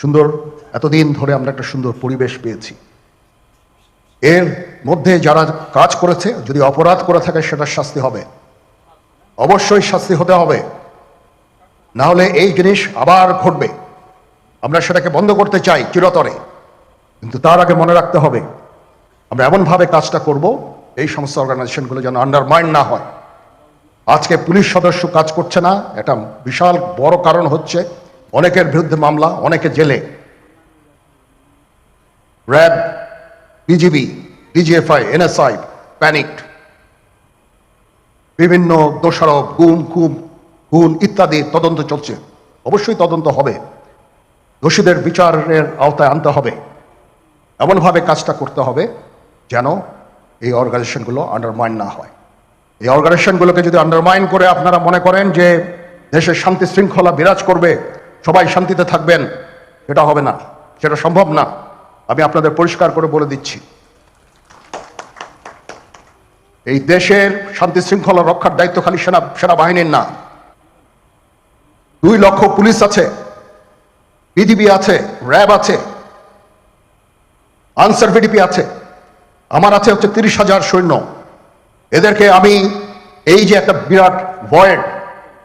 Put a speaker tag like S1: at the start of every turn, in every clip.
S1: সুন্দর, এতদিন ধরে আমরা একটা সুন্দর পরিবেশ পেয়েছি। এর মধ্যে যারা কাজ করেছে, যদি অপরাধ করে থাকে, সেটা শাস্তি হবে। অবশ্যই শাস্তি হতে হবে। না হলে এই জিনিস আবার ঘটবে। আমরা সেটাকে বন্ধ করতে চাই চিরতরে। কিন্তু তার আগে মনে রাখতে হবে, আমরা এমনভাবে কাজটা করব, এই সমস্ত অর্গানাইজেশনগুলো যেন আন্ডারমাইন্ড না হয়। আজকে পুলিশ সদস্য কাজ করছে না, এটা বিশাল বড় কারণ হচ্ছে। অনেকের বিরুদ্ধে মামলা, অনেকে জেলে। RAB BGB DGFI NSI panic বিভিন্ন দোষারোপ, গুম খুম খুন ইত্যাদি তদন্ত চলছে। অবশ্যই তদন্ত হবে। দোষীদের বিচারের আওতায় আনতে হবে। এমনভাবে কাজটা করতে হবে যেন এই অর্গানাইজেশনগুলো আন্ডারমাইন না হয়। এই অর্গানাইজেশনগুলোকে যদি আন্ডারমাইন করে আপনারা মনে করেন যে দেশের শান্তি শৃঙ্খলা বিরাজ করবে সবাই শান্তিতে থাকবেন সেটা হবে না, সেটা সম্ভব না। আমি আপনাদের পরিষ্কার করে বলে দিচ্ছি। এই দেশের শান্তি শৃঙ্খলা রক্ষার দায়িত্ব খালি সেনা, সেনাবাহিনীর না। দুই লক্ষ পুলিশ আছে, বিজিবি আছে, র্যাব আছে, আনসার ভিডিপি আছে, আমার আছে হচ্ছে তিরিশ হাজার সৈন্য। এদেরকে আমি এই যে একটা বিরাট ভয়েড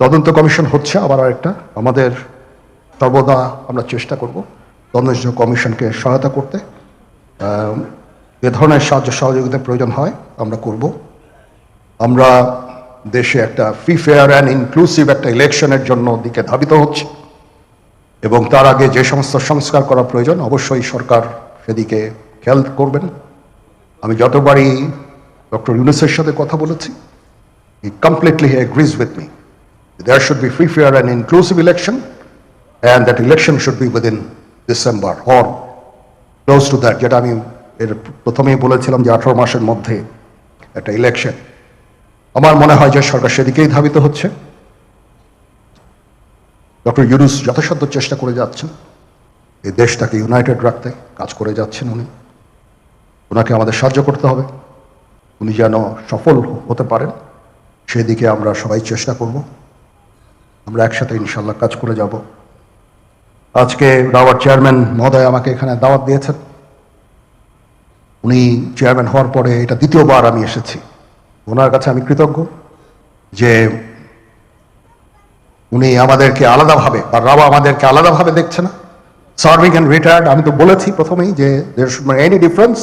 S1: তদন্ত কমিশন হচ্ছে আবার আরেকটা। আমাদের সর্বদা আমরা চেষ্টা করব তদন্ত কমিশনকে সহায়তা করতে। এ ধরনের সাহায্য সহযোগিতার প্রয়োজন হয়, আমরা করব। আমরা দেশে একটা ফ্রি, ফেয়ার অ্যান্ড ইনক্লুসিভ একটা ইলেকশনের জন্য দিকে ধাবিত হচ্ছে। এবং তার আগে যে সমস্ত সংস্কার করা প্রয়োজন, অবশ্যই সরকার সেদিকে খেয়াল করবেন। আমি যতবারই ডক্টর ইউনুসের সাথে কথা বলেছি he completely he agrees with me there should be free, fair, and inclusive election, and that election should be within December or close to that. যেটা আমি এর প্রথমেই বলেছিলাম যে আঠারো মাসের মধ্যে একটা ইলেকশন আমার মনে হয় যে সরকার সেদিকেই ধাবিত হচ্ছে। ডক্টর ইউনুস যথাসাধ্য চেষ্টা করে যাচ্ছেন। এই দেশটাকে ইউনাইটেড রাখতে কাজ করে যাচ্ছেন উনি। ওনাকে আমাদের সাহায্য করতে হবে। উনি যেন সফল হতে পারেন সেদিকে আমরা সবাই চেষ্টা করব। আমরা একসাথে ইনশাল্লাহ কাজ করে যাব। আজকে রাওয়ার চেয়ারম্যান মহোদয় আমাকে এখানে দাওয়াত দিয়েছেন। উনি চেয়ারম্যান হওয়ার পরে এটা দ্বিতীয়বার আমি এসেছি। ওনার কাছে আমি কৃতজ্ঞ যে উনি আমাদেরকে আলাদাভাবে বা রাওয়া আমাদেরকে আলাদাভাবে দেখছে না। সার্ভিং অ্যান্ড রিটায়ার্ড আমি তো বলেছি প্রথমেই যে এনি ডিফারেন্স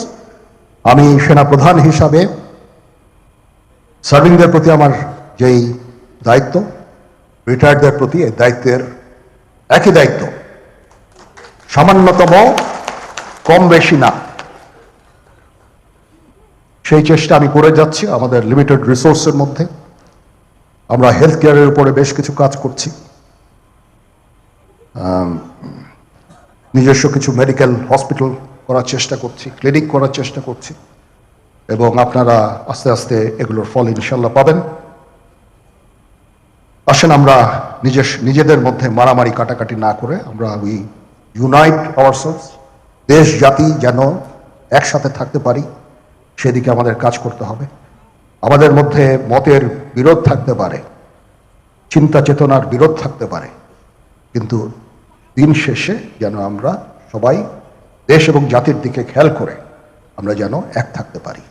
S1: আমি সেনা প্রধান হিসাবে সার্ভিংদের প্রতি আমার যেই দায়িত্ব রিটায়ার্ডদের প্রতি এই দায়িত্বের একই দায়িত্ব। সামান্যতম কম বেশি না। সেই চেষ্টা আমি করে যাচ্ছি আমাদের লিমিটেড রিসোর্সের মধ্যে। আমরা হেলথ কেয়ারের উপরে বেশ কিছু কাজ করছি। নিজস্ব কিছু মেডিকেল হসপিটাল করার চেষ্টা করছি ক্লিনিক করার চেষ্টা করছি। এবং আপনারা আস্তে আস্তে এগুলোর ফল ইনশাল্লাহ পাবেন। আসেন আমরা নিজের, নিজেদের মধ্যে মারামারি কাটাকাটি না করে আমরা উই ইউনাইট আওয়ারসেলস দেশ, জাতি যেন একসাথে থাকতে পারি, সেদিকে আমাদের কাজ করতে হবে। আমাদের মধ্যে মতের বিরোধ থাকতে পারে, চিন্তা চেতনার বিরোধ থাকতে পারে, কিন্তু দিন শেষে যেন আমরা সবাই দেশ এবং জাতির দিকে খেয়াল করে আমরা যেন এক থাকতে পারি।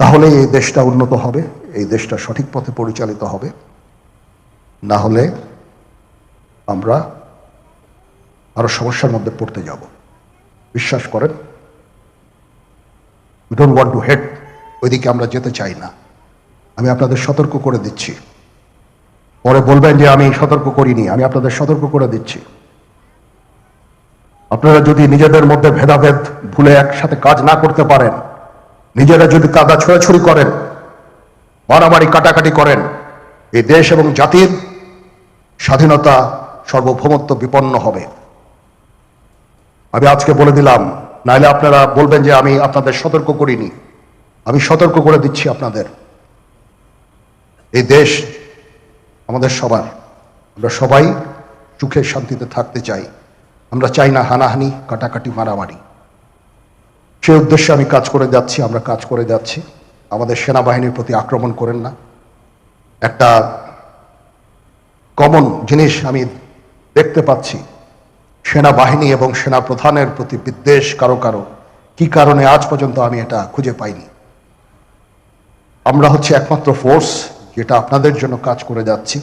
S1: তাহলে এই দেশটা উন্নত হবে, এই দেশটা সঠিক পথে পরিচালিত হবে। না হলে আমরা আরও সমস্যার মধ্যে পড়তে যাব। বিশ্বাস করেন we don't want to head ওইদিকে আমরা যেতে চাই না। আমি আপনাদের সতর্ক করে দিচ্ছি। পরে বলবেন যে আমি সতর্ক করিনি, আমি আপনাদের সতর্ক করে দিচ্ছি। আপনারা যদি নিজেদের মধ্যে ভেদাভেদ ভুলে একসাথে কাজ না করতে পারেন, নিজেরা যদি কাদা ছোড়াছুড়ি করেন, মারামারি কাটাকাটি করেন, এই দেশ এবং জাতির স্বাধীনতা সর্বভৌমত্ব বিপন্ন হবে। আমি আজকে বলে দিলাম নাহলে আপনারা বলবেন যে আমি আপনাদের সতর্ক করিনি। আমি সতর্ক করে দিচ্ছি আপনাদের। এই দেশ আমাদের সবার। আমরা সবাই সুখে শান্তিতে থাকতে চাই। আমরা চাই না হানাহানি, কাটাকাটি, মারামারি। সে উদ্দেশ্যে আমি কাজ করে যাচ্ছি, আমরা কাজ করে যাচ্ছি। আমাদের সেনাবাহিনীর প্রতি আক্রমণ করেন না। একটা কমন জিনিস আমি দেখতে পাচ্ছি। সেনাবাহিনী এবং সেনা প্রধানের প্রতি বিদ্বেষ কারও কারও। কি কারণে আজ পর্যন্ত আমি এটা খুঁজে পাইনি? আমরা হচ্ছে একমাত্র ফোর্স যেটা আপনাদের জন্য কাজ করে যাচ্ছি।